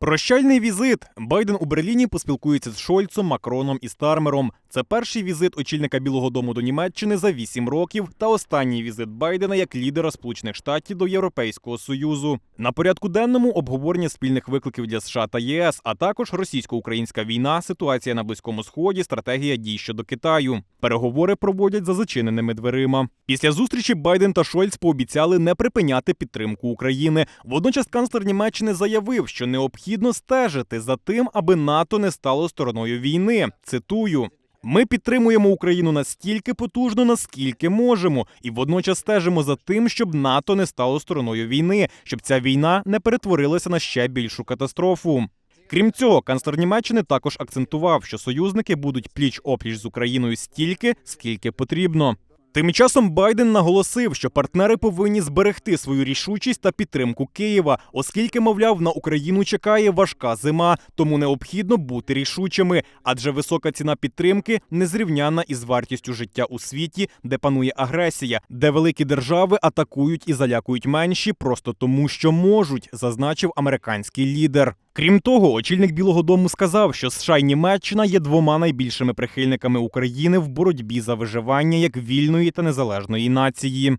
Прощальний візит. Байден у Берліні поспілкується з Шольцом, Макроном і Стармером. Це перший візит очільника Білого Дому до Німеччини за вісім років та останній візит Байдена як лідера Сполучених Штатів до Європейського союзу. На порядку денному обговорення спільних викликів для США та ЄС, а також російсько-українська війна, ситуація на близькому сході, стратегія дій щодо Китаю. Переговори проводять за зачиненими дверима. Після зустрічі Байден та Шольц пообіцяли не припиняти підтримку України. Водночас канцлер Німеччини заявив, що необхідно стежити за тим, аби НАТО не стало стороною війни. Цитую. Ми підтримуємо Україну настільки потужно, наскільки можемо, і водночас стежимо за тим, щоб НАТО не стало стороною війни, щоб ця війна не перетворилася на ще більшу катастрофу. Крім цього, канцлер Німеччини також акцентував, що союзники будуть пліч опліч з Україною стільки, скільки потрібно. Тим часом Байден наголосив, що партнери повинні зберегти свою рішучість та підтримку Києва, оскільки, мовляв, на Україну чекає важка зима, тому необхідно бути рішучими, адже висока ціна підтримки незрівнянна із вартістю життя у світі, де панує агресія, де великі держави атакують і залякують менші просто тому, що можуть, зазначив американський лідер. Крім того, очільник Білого Дому сказав, що США і Німеччина є двома найбільшими прихильниками України в боротьбі за виживання як вільної та незалежної нації.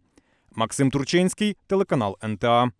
Максим Турчинський, телеканал НТА.